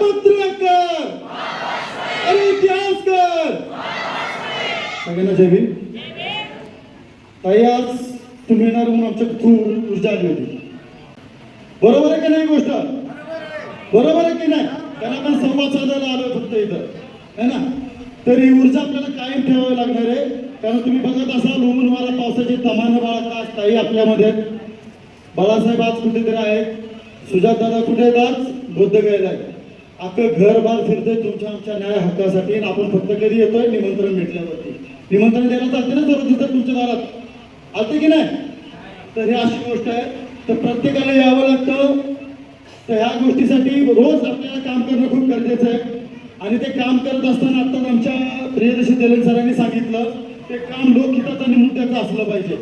मंत्र्यांकर अरे इतिहासकर. सगळ्यांना जय भीम. ताई आज तुम्ही येणार म्हणून आमच्या थ्रू ऊर्जा आली होती. बरोबर आहे की नाही गोष्ट? बरोबर आहे की नाही? त्याला आपण संवाद साधायला आलो फक्त इथं. है ना? तरी ऊर्जा आपल्याला कायम ठेवावी लागणार आहे. कारण तुम्ही बघत असाल उमलवारा पावसाची तमान बाळा आज ताई आपल्यामध्ये? बाळासाहेब आज कुठेतरी आहेत. सुजात दादा कुठे आहेत आज? बुद्ध आहेत. अख्खं घर बार फिरतोय तुमच्या आमच्या न्याय हक्कासाठी आपण फक्त कधी येतोय? निमंत्रण भेटल्यावरती. निमंत्रण द्यायला असते ना सर्व तिथं तुमच्या दारात. आलते की नाही? तर ही अशी गोष्ट आहे. तर प्रत्येकाला यावं लागतं. तर ह्या गोष्टीसाठी रोज आपल्याला काम करणं खूप गरजेचं आहे. आणि ते काम करत असताना आत्ताच आमच्या प्रियदर्शी दलन सरांनी सांगितलं ते काम लोकहिताचं आणि मुद्द्याचं असलं पाहिजे.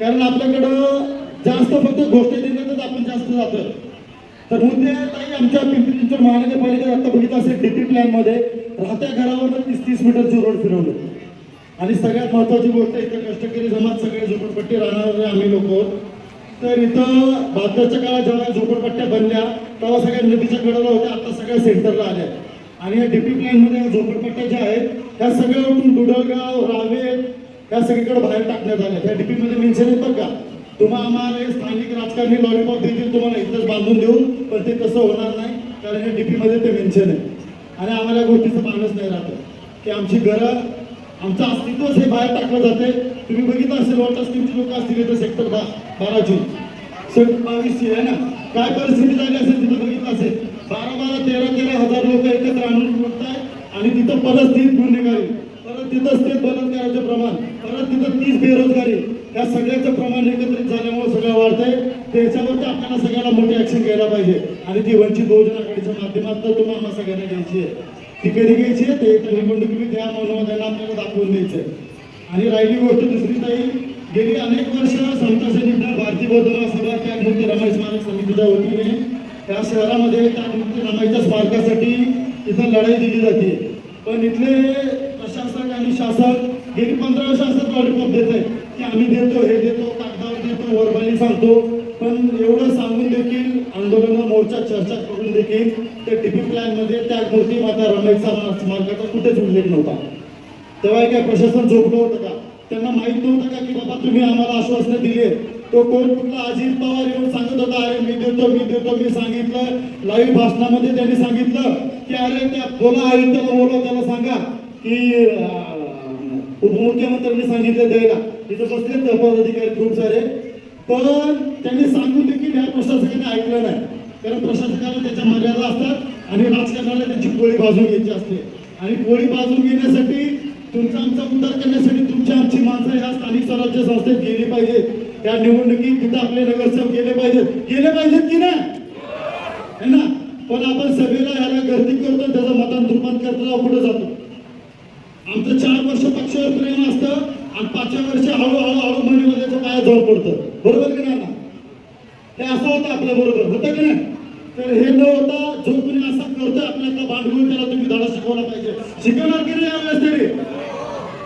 कारण आपल्याकडं जास्त फक्त गोष्टी देण्यातच आपण जास्त जातो तर मुद्दे ताई आमच्या पिंपरी चिंचवड महानगरपालिकेत आता बघितलं असेल डीपी प्लॅनमध्ये राहत्या घरावर तीस तीस मीटरची रोड फिरवले. आणि सगळ्यात महत्वाची गोष्ट इथं कष्टकरी जमात सगळे झोपडपट्टी राहणारे आम्ही लोक आहोत. तर इथं भारताच्या काळात जेव्हा झोपडपट्ट्या बनल्या तेव्हा सगळ्या नदीच्या कडेला होत्या आता सगळ्या सेंटरला आल्या आणि या डीपी प्लॅनमध्ये या झोपडपट्ट्या ज्या आहेत त्या सगळ्या उठून दुडळगाव रावे या सगळीकडे बाहेर टाकण्यात आल्या त्या डीपी मध्ये मेन्शन येतं का. तुम्हाला आम्हाला स्थानिक राजकारणी लॉलीपॉप देतील तुम्हाला इथंच बांधून देऊ पण ते तसं होणार नाही. कारण हे डीपीमध्ये ते मेन्शन आहे. आणि आम्हाला गोष्टीचं मानच नाही राहत. की आमची घरं आमचं अस्तित्वच हे बाहेर टाकलं जाते. तुम्ही बघितलं असेल वॉटर स्कीमची लोक असतील इथं सेक्टर बा बाराची सेक्टर बावीसची आहे ना? काय परिस्थिती झाली असेल तिथं बघितलं असेल? बारा बारा तेरा तेरा हजार लोक एकत्र आणून बघताय आणि तिथं परत तीस गुन्हेगारी परत ते स्टेट बलात्काराचं प्रमाण परत तिथं तीस बेरोजगारी या सगळ्याचं प्रमाण एकत्रित झाल्यामुळे सगळं वाढतंय. त्याच्यावरती आपल्याला सगळ्याला मोठी ऍक्शन घ्यायला पाहिजे. आणि ती वंचित बहुजन आघाडीच्या माध्यमातून तुम्हाला सगळ्यांना घ्यायची आहे. ती कधी घ्यायची आहे? ते इथं निवडणुकीत त्या मनोमतांना आपल्याला दाखवून द्यायचं आणि राहिली गोष्ट दुसरी ताई गेली अनेक वर्ष समता सैनिक भारतीय भारतीय बौद्ध महासभा त्यागमूर्ती रमाई स्मारक समितीच्या वतीने. त्या शहरामध्ये त्यागमूर्ती रमाईच्या स्मारकासाठी इथं लढाई दिली जाते. पण इथले गेली पंधरा वर्ष असं लॉलीपॉप देत आहे की आम्ही देतो हे देतो कागदावर देतो वरबाली सांगतो. पण एवढं सांगून देखील आंदोलन मोर्चा चर्चा करून देखील ते टिपी प्लॅनमध्ये त्यागमूर्ती माता रमाईचा मार्गाचा कुठेच उल्लेख नव्हता. तेव्हा काय प्रशासन झोपलं होतं का? त्यांना माहीत नव्हतं का की बाबा तुम्ही आम्हाला आश्वासनं दिले? तो कोण कुठला? अजित पवार येऊन सांगत होता अरे मी देतो मी देतो मी सांगितलं. लाईव्ह भाषणामध्ये त्यांनी सांगितलं की अरे त्या बोला आयुक्ताला बोलव त्याला सांगा की उपमुख्यमंत्र्यांनी सांगितलं द्यायला तिथं बसले पदाधिकारी खूप सारे. पण त्यांनी सांगून देखील त्या प्रशासकाने ऐकलं नाही. कारण प्रशासकाला त्याच्या मर्यादा असतात आणि राजकारणाला त्यांची गोळी भाजून घ्यायची असते. आणि गोळी भाजून घेण्यासाठी तुमचा आमचा उद्धार करण्यासाठी तुमची आमची माणसं ह्या स्थानिक स्वराज्य संस्थेत गेली पाहिजेत. त्या निवडणुकीत तिथं आपले नगरसेवक गेले पाहिजेत. गेले पाहिजेत की नाही? है ना? पण आपण सभेला ह्याला गर्दी करतो त्याचं मतांत रूपांतर करतो पुढे जातो. आमचं चार वर्ष पक्षावर प्रेम असतं आणि पाचव्या वर्षी हळूहळू हळू मनीमध्ये पाया जवळ पडतं. बरोबर की नाही? हे असं होतं आपल्या बरोबर. होतं की नाही? तर हे न होता जो कोणी असं करतोय आपल्याला भांडवल त्याला तुम्ही धडा शिकवला पाहिजे. शिकवणार की नाही यावेळेस तरी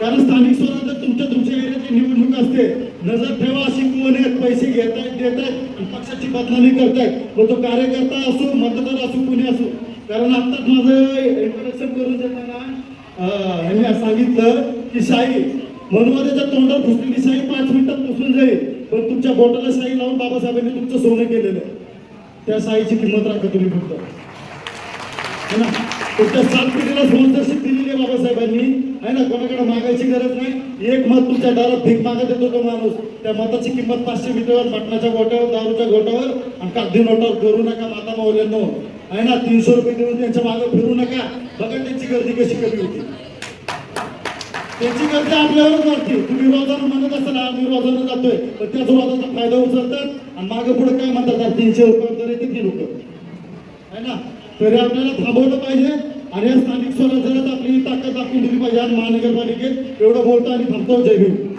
कारण स्थानिक स्वराज्य तुमच्या तुमच्या एरियाची निवडणूक असते. नजर ठेवा शिकवून येत पैसे घेतायत देतायत आणि पक्षाची बदनामी करतायत मग तो कार्यकर्ता असो मतदार असो कोणी असो. कारण आत्ताच माझं इंट्रोडक्शन करून देताना अं, सांगितलं की शाही मनोवाद्याच्या तोंडावर फुसलेली शाही पाच मिनिटात पुसून जाईल. पण तुमच्या बोटाला शाही लावून बाबासाहेबांनी तुमचं सोनं केलेलं आहे. त्या शाहीची किंमत राखा तुम्ही फक्त. है ना? तुमच्या सात पिढीला स्पॉन्सरशिप दिलेली आहे बाबासाहेबांनी. आहे ना? कोणाकडे मागायची गरज नाही. एक मत तुमच्या दारात भीक मागत येतो तो माणूस. त्या मताची किंमत पाचशे मीटरवर मटणाच्या गोट्यावर दारूच्या गोट्यावर आणि कागदी नोटावर करू नका माता माऊल्यांनो. आहे ना तीनशे रुपये देऊन त्यांच्या मागे फिरू नका. बघा त्यांची गर्दी कशी कमी होती. त्याची गर्दी आपल्यावरच वाढते. तुम्ही रोजानं म्हणत असाल आम्ही रोजानं जातोय. पण त्याच रोजाचा फायदा उचलतात आणि मागे पुढे काय म्हणतात तीनशे रुपये तर येते ती लोक. आहे ना? तरी आपल्याला थांबवलं पाहिजे आणि या स्थानिक स्वराज्यात आपली ताकद दाखवून दिली पाहिजे. आणि महानगरपालिकेत एवढं बोलतो आणि थांबतो. जय भीम